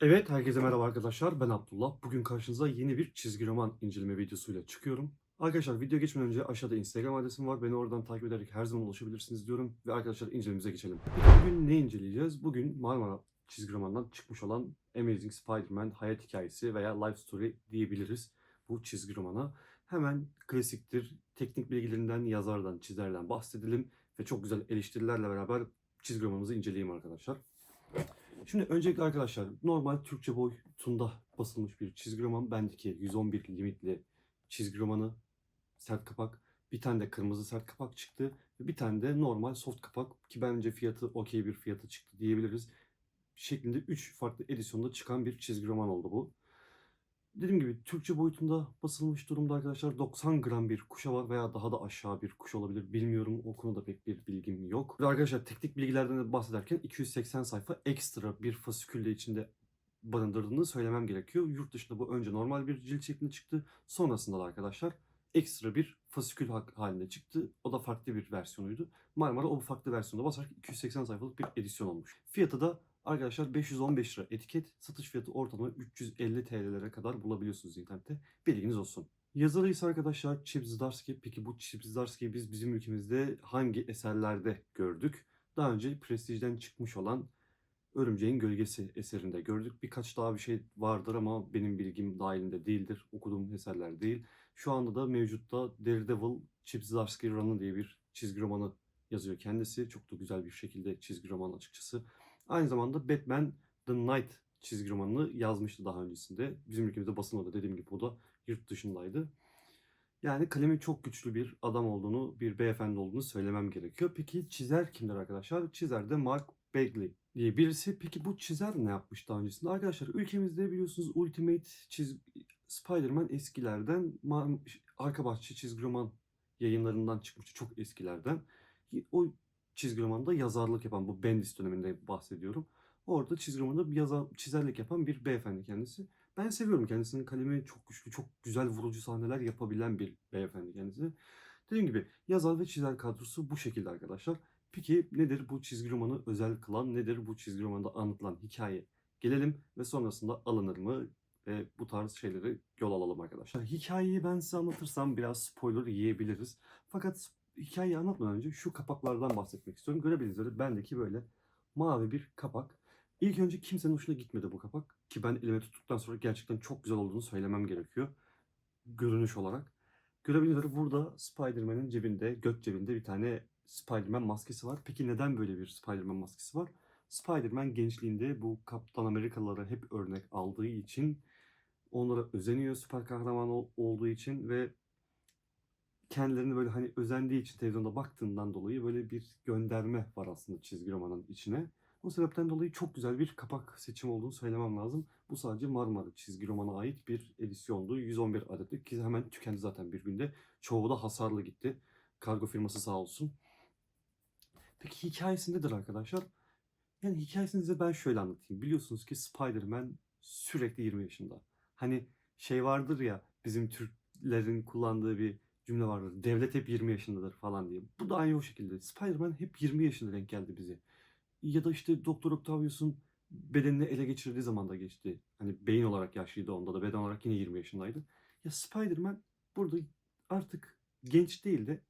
Evet, herkese merhaba arkadaşlar. Ben Abdullah. Bugün karşınıza yeni bir çizgi roman inceleme videosuyla çıkıyorum. Arkadaşlar video geçmeden önce aşağıda Instagram adresim var. Beni oradan takip ederek her zaman ulaşabilirsiniz diyorum. Ve arkadaşlar incelememize geçelim. Bugün ne inceleyeceğiz? Bugün Marmara çizgi romandan çıkmış olan Amazing Spider-Man hayat hikayesi veya life story diyebiliriz bu çizgi romana. Hemen klasiktir. Teknik bilgilerinden, yazardan, çizerden bahsedelim. Ve çok güzel eleştirilerle beraber çizgi romanımızı inceleyelim arkadaşlar. Şimdi öncelikle arkadaşlar normal Türkçe boyutunda basılmış bir çizgi roman. Bendeki 111 limitli çizgi romanı sert kapak. Bir tane de kırmızı sert kapak çıktı. Ve bir tane de normal soft kapak ki bence fiyatı okey bir fiyatı çıktı diyebiliriz. Şeklinde 3 farklı edisyonda çıkan bir çizgi roman oldu bu. Dediğim gibi Türkçe boyutunda basılmış durumda arkadaşlar. 90 gram bir kuşa var veya daha da aşağı bir kuş olabilir. Bilmiyorum. O konuda pek bir bilgim yok. Ve arkadaşlar teknik bilgilerden de bahsederken 280 sayfa ekstra bir fasikülle içinde barındırdığını söylemem gerekiyor. Yurt dışında bu önce normal bir cilt şeklinde çıktı. Sonrasında da arkadaşlar ekstra bir fasikül ha- halinde çıktı. O da farklı bir versiyonuydu. Marmara o farklı versiyonda basarak 280 sayfalık bir edisyon olmuş. Fiyatı da Arkadaşlar 515 lira etiket, satış fiyatı ortalama 350 TL'lere kadar bulabiliyorsunuz internette. Bilginiz olsun. Yazarı ise arkadaşlar Chip Zdarsky. Peki bu Chip Zdarsky'yi biz bizim ülkemizde hangi eserlerde gördük? Daha önce Prestige'den çıkmış olan Örümceğin Gölgesi eserinde gördük. Birkaç daha bir şey vardır ama benim bilgim dahilinde değildir. Okuduğum eserler değil. Şu anda da mevcutta Daredevil Chip Zdarsky Run'ı diye bir çizgi romanı yazıyor kendisi. Çok da güzel bir şekilde çizgi roman açıkçası. Aynı zamanda Batman The Knight çizgi romanını yazmıştı daha öncesinde. Bizim ülkemizde basılmadı dediğim gibi o da yurt dışındaydı. Yani kalemi çok güçlü bir adam olduğunu, bir beyefendi olduğunu söylemem gerekiyor. Peki çizer kimdir arkadaşlar? Çizer de Mark Bagley diye birisi. Peki bu çizer ne yapmış daha öncesinde? Arkadaşlar ülkemizde biliyorsunuz Ultimate çiz Spider-Man eskilerden arka bahçe çizgi roman yayınlarından çıkmıştı çok eskilerden. O çizgi romanda yazarlık yapan bu Bendis döneminde bahsediyorum. Orada çizgi romanda yazar, çizerlik yapan bir beyefendi kendisi. Ben seviyorum kendisinin kalemi çok güçlü, çok güzel vurucu sahneler yapabilen bir beyefendi kendisi. Dediğim gibi yazar ve çizer kadrosu bu şekilde arkadaşlar. Peki nedir bu çizgi romanı özel kılan, nedir bu çizgi romanda anlatılan hikaye? Gelelim ve sonrasında alınır mı ve bu tarz şeyleri yol alalım arkadaşlar. Hikayeyi ben size anlatırsam biraz spoiler yiyebiliriz. Fakat hikayeyi anlatmadan önce şu kapaklardan bahsetmek istiyorum. Görebildiğiniz üzere bendeki böyle mavi bir kapak. İlk önce kimsenin hoşuna gitmedi bu kapak. Ki ben elime tuttuktan sonra gerçekten çok güzel olduğunu söylemem gerekiyor. Görünüş olarak. Görebildiğiniz üzere burada Spider-Man'in cebinde, göt cebinde bir tane Spider-Man maskesi var. Peki neden böyle bir Spider-Man maskesi var? Spider-Man gençliğinde bu Kaptan Amerikalılara hep örnek aldığı için onlara özeniyor süper kahraman ol- olduğu için ve kendilerini böyle hani özendiği için televizyonda baktığından dolayı böyle bir gönderme var aslında çizgi romanın içine. O sebepten dolayı çok güzel bir kapak seçimi olduğunu söylemem lazım. Bu sadece Marmara çizgi romana ait bir edisyondu. 111 adetlik ki hemen tükendi zaten bir günde. Çoğu da hasarlı gitti. Kargo firması sağ olsun. Peki hikayesi nedir arkadaşlar? Yani hikayesini size ben şöyle anlatayım. Biliyorsunuz ki Spider-Man sürekli 20 yaşında. Hani şey vardır ya bizim Türklerin kullandığı bir cümle vardır. Devlet hep 20 yaşındadır falan diye. Bu da aynı o şekilde. Spider-Man hep 20 yaşında denk geldi bize. Ya da işte Doktor Octavius'un bedenini ele geçirdiği zaman da geçti. Hani beyin olarak yaşlıydı onda da beden olarak yine 20 yaşındaydı. Ya Spider-Man burada artık genç değil de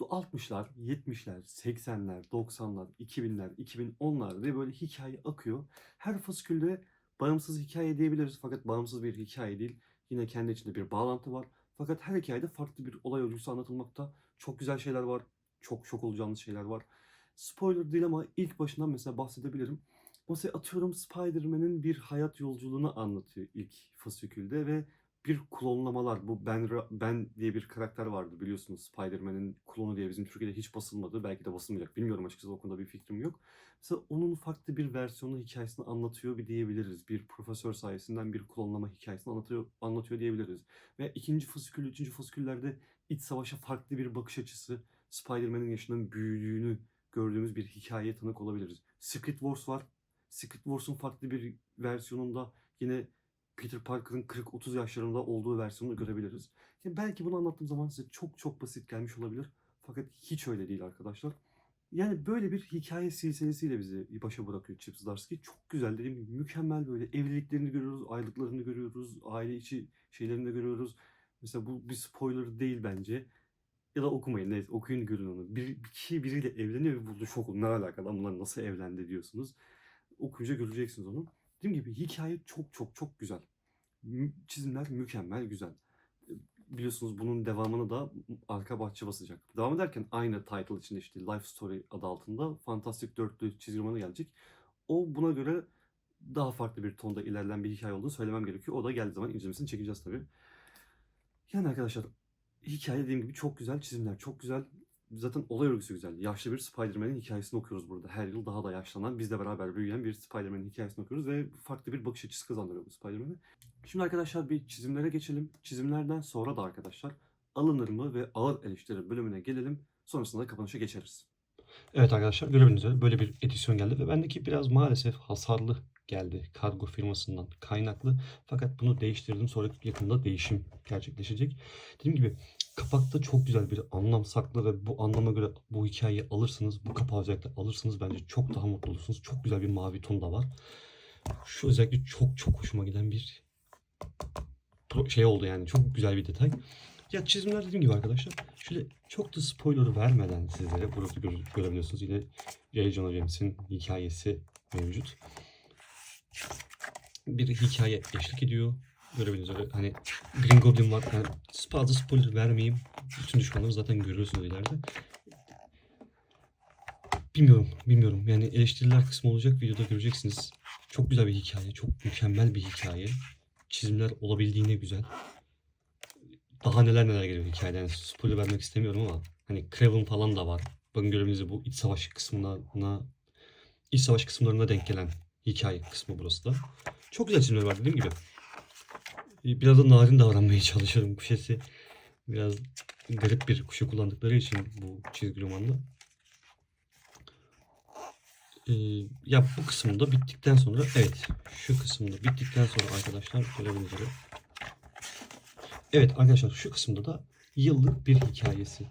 60'lar, 70'ler, 80'ler, 90'lar, 2000'ler, 2010'lar diye böyle hikaye akıyor. Her fasikülde bağımsız hikaye diyebiliriz fakat bağımsız bir hikaye değil. Yine kendi içinde bir bağlantı var. Fakat her hikayede farklı bir olay örgüsü anlatılmakta. Çok güzel şeyler var. Çok şok olacağınız şeyler var. Spoiler değil ama ilk başından mesela bahsedebilirim. Mesela atıyorum Spider-Man'in bir hayat yolculuğunu anlatıyor ilk fasikülde ve bir klonlamalar. Bu Ben, ben diye bir karakter vardı biliyorsunuz. Spider-Man'in klonu diye bizim Türkiye'de hiç basılmadı. Belki de basılmayacak. Bilmiyorum açıkçası o konuda bir fikrim yok. Mesela onun farklı bir versiyonu hikayesini anlatıyor bir diyebiliriz. Bir profesör sayesinden bir klonlama hikayesini anlatıyor, anlatıyor diyebiliriz. Ve ikinci fasikül, üçüncü fasiküllerde iç savaşa farklı bir bakış açısı, Spider-Man'in yaşının büyüdüğünü gördüğümüz bir hikayeye tanık olabiliriz. Secret Wars var. Secret Wars'un farklı bir versiyonunda yine Peter Parker'ın 40-30 yaşlarında olduğu versiyonunu görebiliriz. Yani belki bunu anlattığım zaman size çok çok basit gelmiş olabilir. Fakat hiç öyle değil arkadaşlar. Yani böyle bir hikaye silsilesiyle bizi başa bırakıyor Chip Zdarsky. Çok güzel dediğim gibi mükemmel böyle evliliklerini görüyoruz, aylıklarını görüyoruz, aile içi şeylerini de görüyoruz. Mesela bu bir spoiler değil bence. Ya da okumayın neyse okuyun görün onu. Bir, bir kişi biriyle evleniyor ve burada şok olun. Ne alaka lan bunlar nasıl evlendi diyorsunuz. Okuyunca göreceksiniz onu. Dediğim gibi hikaye çok çok çok güzel. Çizimler mükemmel güzel. E, Biliyorsunuz bunun devamını da arka bahçe basacak. Devam ederken aynı title içinde işte Life Story adı altında Fantastic Dörtlü çizgi romanı gelecek. O buna göre daha farklı bir tonda ilerleyen bir hikaye olduğunu söylemem gerekiyor. O da geldiği zaman incelemesini çekeceğiz tabii. Yani arkadaşlar hikaye dediğim gibi çok güzel, çizimler çok güzel. Zaten olay örgüsü güzel. Yaşlı bir Spider-Man'in hikayesini okuyoruz burada. Her yıl daha da yaşlanan, bizle beraber büyüyen bir Spider-Man'in hikayesini okuyoruz ve farklı bir bakış açısı kazandırıyor bu Spider-Man'e. Şimdi arkadaşlar bir çizimlere geçelim. Çizimlerden sonra da arkadaşlar alınır mı ve ağır eleştiri bölümüne gelelim. Sonrasında kapanışa geçeriz. Evet arkadaşlar görebildiğiniz üzere böyle bir edisyon geldi ve bendeki biraz maalesef hasarlı geldi kargo firmasından kaynaklı. Fakat bunu değiştirdim sonra yakında değişim gerçekleşecek. Dediğim gibi kapakta çok güzel bir anlam saklı ve bu anlama göre bu hikayeyi alırsınız, bu kapağı özellikle alırsınız bence çok daha mutlu olursunuz. Çok güzel bir mavi ton da var. Şu özellikle çok çok hoşuma giden bir şey oldu yani çok güzel bir detay. Ya çizimler dediğim gibi arkadaşlar şöyle çok da spoiler vermeden sizlere burada göre- görebiliyorsunuz. Yine J. Jonah James'in hikayesi mevcut. Bir hikaye eşlik ediyor. Görebildiğiniz üzere hani Green Goblin var. Yani fazla spoiler vermeyeyim. Bütün düşmanları zaten görüyorsunuz ileride. Bilmiyorum, bilmiyorum. Yani eleştiriler kısmı olacak videoda göreceksiniz. Çok güzel bir hikaye, çok mükemmel bir hikaye. Çizimler olabildiğine güzel daha neler neler geliyor hikayeden. Yani spoiler vermek istemiyorum ama hani Kraven falan da var. Bakın görebildiğiniz gibi bu iç savaş kısmına iç savaş kısımlarına denk gelen hikaye kısmı burası da. Çok güzel çizimler var dediğim gibi. Biraz da narin davranmaya çalışıyorum. Kuşesi biraz garip bir kuşu kullandıkları için bu çizgi romanda. Ee, ya bu kısımda bittikten sonra evet şu kısımda bittikten sonra arkadaşlar görebildiğiniz üzere Evet arkadaşlar şu kısımda da yıllık bir hikayesi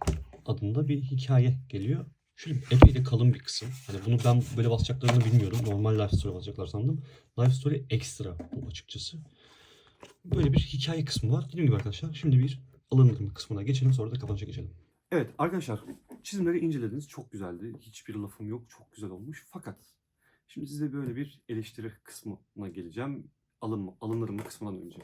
adında bir hikaye geliyor. Şöyle epey de kalın bir kısım. Hani bunu ben böyle basacaklarını bilmiyorum. Normal Life Story basacaklar sandım. Life Story Extra bu açıkçası. Böyle bir hikaye kısmı var. Dediğim gibi arkadaşlar şimdi bir alınır kısmına geçelim sonra da kapanışa geçelim. Evet arkadaşlar çizimleri incelediniz. Çok güzeldi. Hiçbir lafım yok. Çok güzel olmuş. Fakat şimdi size böyle bir eleştiri kısmına geleceğim. Alın mı, alınır mı kısmından önce.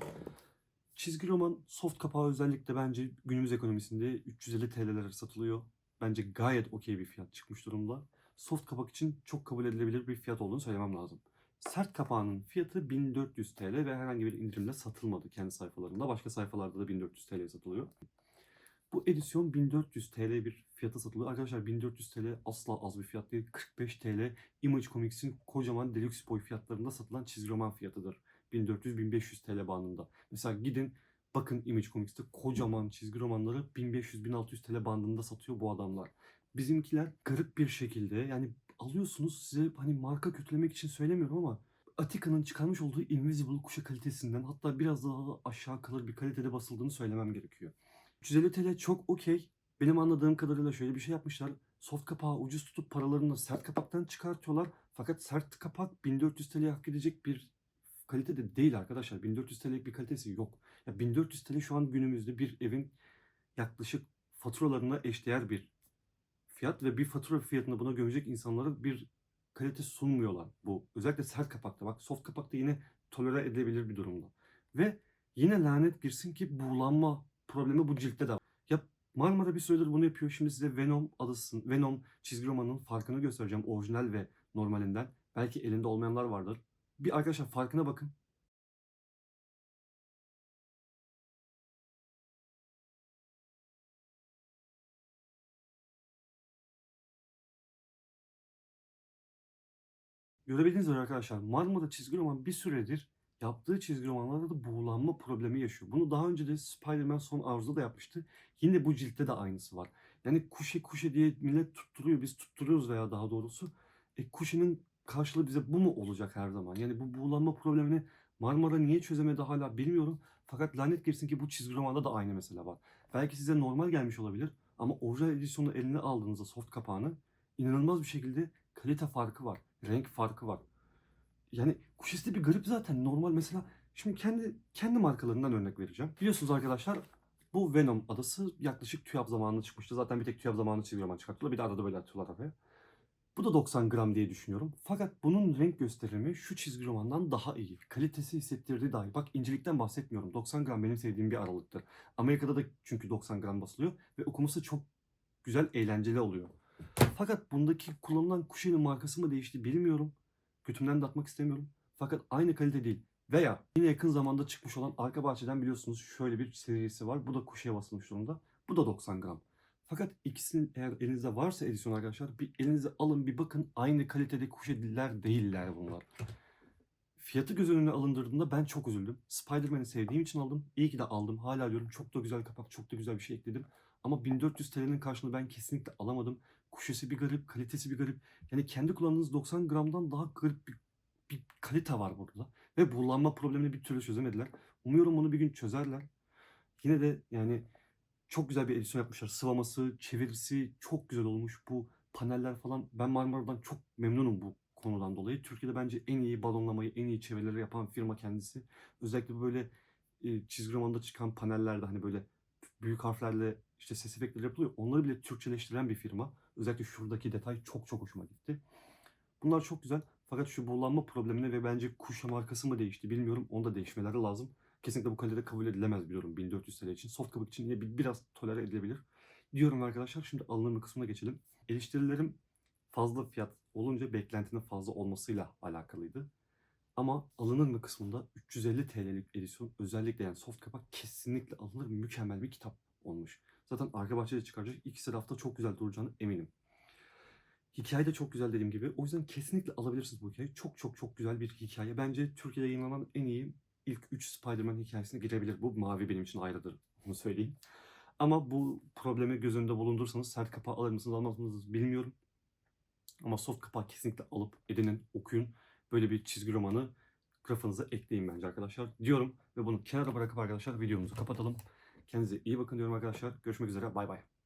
Çizgi roman soft kapağı özellikle bence günümüz ekonomisinde 350 TL'lere satılıyor. Bence gayet okey bir fiyat çıkmış durumda. Soft kapak için çok kabul edilebilir bir fiyat olduğunu söylemem lazım. Sert kapağının fiyatı 1400 TL ve herhangi bir indirimle satılmadı kendi sayfalarında. Başka sayfalarda da 1400 TL'ye satılıyor. Bu edisyon 1400 TL bir fiyata satılıyor. Arkadaşlar 1400 TL asla az bir fiyat değil. 45 TL Image Comics'in kocaman deluxe boy fiyatlarında satılan çizgi roman fiyatıdır. 1400-1500 TL bandında. Mesela gidin bakın Image Comics'te kocaman çizgi romanları 1500-1600 TL bandında satıyor bu adamlar. Bizimkiler garip bir şekilde yani alıyorsunuz size hani marka kötülemek için söylemiyorum ama Atika'nın çıkarmış olduğu Invisible kuşa kalitesinden hatta biraz daha aşağı kalır bir kalitede basıldığını söylemem gerekiyor. 350 TL çok okey. Benim anladığım kadarıyla şöyle bir şey yapmışlar. Soft kapağı ucuz tutup paralarını sert kapaktan çıkartıyorlar. Fakat sert kapak 1400 TL'ye hak edecek bir kalitede değil arkadaşlar. 1400 TL'lik bir kalitesi yok. Ya 1400 TL şu an günümüzde bir evin yaklaşık faturalarına eşdeğer bir fiyat ve bir fatura fiyatını buna gömecek insanlara bir kalite sunmuyorlar bu. Özellikle sert kapakta. Bak soft kapakta yine tolere edilebilir bir durumda. Ve yine lanet girsin ki buğulanma problemi bu ciltte de var. Ya Marmara bir süredir bunu yapıyor. Şimdi size Venom adısın, Venom çizgi romanının farkını göstereceğim orijinal ve normalinden. Belki elinde olmayanlar vardır. Bir arkadaşlar farkına bakın. Görebildiğiniz üzere arkadaşlar Marmara çizgi roman bir süredir yaptığı çizgi romanlarda da buğulanma problemi yaşıyor. Bunu daha önce de Spider-Man Son Arzu'da da yapmıştı. Yine bu ciltte de aynısı var. Yani kuşe kuşe diye millet tutturuyor. Biz tutturuyoruz veya daha doğrusu. E kuşenin karşılığı bize bu mu olacak her zaman? Yani bu buğulanma problemini Marmara niye çözemedi hala bilmiyorum. Fakat lanet girsin ki bu çizgi romanda da aynı mesele var. Belki size normal gelmiş olabilir ama orijinal edisyonu eline aldığınızda soft kapağını inanılmaz bir şekilde kalite farkı var. Renk farkı var. Yani kuşesi de bir garip zaten. Normal mesela şimdi kendi kendi markalarından örnek vereceğim. Biliyorsunuz arkadaşlar bu Venom adası yaklaşık TÜYAP zamanında çıkmıştı. Zaten bir tek TÜYAP zamanında çizgi roman çıkarttılar. Bir de arada böyle atıyorlar araya. Bu da 90 gram diye düşünüyorum. Fakat bunun renk gösterimi şu çizgi romandan daha iyi. Kalitesi hissettirdiği daha iyi. Bak incelikten bahsetmiyorum. 90 gram benim sevdiğim bir aralıktır. Amerika'da da çünkü 90 gram basılıyor ve okuması çok güzel, eğlenceli oluyor. Fakat bundaki kullanılan kuşenin markası mı değişti bilmiyorum. Götümden de atmak istemiyorum. Fakat aynı kalite değil. Veya yine yakın zamanda çıkmış olan Arka Bahçe'den biliyorsunuz şöyle bir serisi var. Bu da kuşeye basılmış durumda. Bu da 90 gram. Fakat ikisinin eğer elinizde varsa edisyon arkadaşlar bir elinize alın bir bakın aynı kalitede kuşediler değiller bunlar. Fiyatı göz önüne alındırdığında ben çok üzüldüm. Spider-Man'i sevdiğim için aldım. İyi ki de aldım. Hala diyorum çok da güzel kapak, çok da güzel bir şey ekledim. Ama 1400 TL'nin karşılığını ben kesinlikle alamadım. Kuşesi bir garip, kalitesi bir garip. Yani kendi kullandığınız 90 gramdan daha garip bir, bir kalite var burada. Ve buğulanma problemini bir türlü çözemediler. Umuyorum bunu bir gün çözerler. Yine de yani çok güzel bir edisyon yapmışlar. Sıvaması, çevirisi çok güzel olmuş. Bu paneller falan. Ben Marmara'dan çok memnunum bu konudan dolayı. Türkiye'de bence en iyi balonlamayı, en iyi çevirileri yapan firma kendisi. Özellikle böyle e, çizgi romanda çıkan panellerde hani böyle büyük harflerle işte ses efektleri yapılıyor. Onları bile Türkçeleştiren bir firma. Özellikle şuradaki detay çok çok hoşuma gitti. Bunlar çok güzel. Fakat şu buğulanma problemine ve bence kuşa markası mı değişti bilmiyorum. Onu da değişmeleri lazım. Kesinlikle bu kalitede kabul edilemez biliyorum 1400 TL için. Soft kabuk için yine bir- biraz tolere edilebilir. Diyorum arkadaşlar şimdi alınır kısmına geçelim. Eleştirilerim fazla fiyat olunca beklentinin fazla olmasıyla alakalıydı. Ama alınır mı kısmında 350 TL'lik edisyon özellikle yani soft kapak kesinlikle alınır mükemmel bir kitap olmuş. Zaten arka bahçede çıkaracak ikisi rafta çok güzel duracağını eminim. Hikaye de çok güzel dediğim gibi. O yüzden kesinlikle alabilirsiniz bu hikayeyi. Çok çok çok güzel bir hikaye. Bence Türkiye'de yayınlanan en iyi ilk 3 Spider-Man hikayesine girebilir. Bu mavi benim için ayrıdır. Onu söyleyeyim. Ama bu problemi göz önünde bulundursanız sert kapağı alır mısınız almaz mısınız bilmiyorum. Ama soft kapağı kesinlikle alıp edinin, okuyun. Böyle bir çizgi romanı grafanıza ekleyin bence arkadaşlar diyorum. Ve bunu kenara bırakıp arkadaşlar videomuzu kapatalım. Kendinize iyi bakın diyorum arkadaşlar. Görüşmek üzere. Bay bay.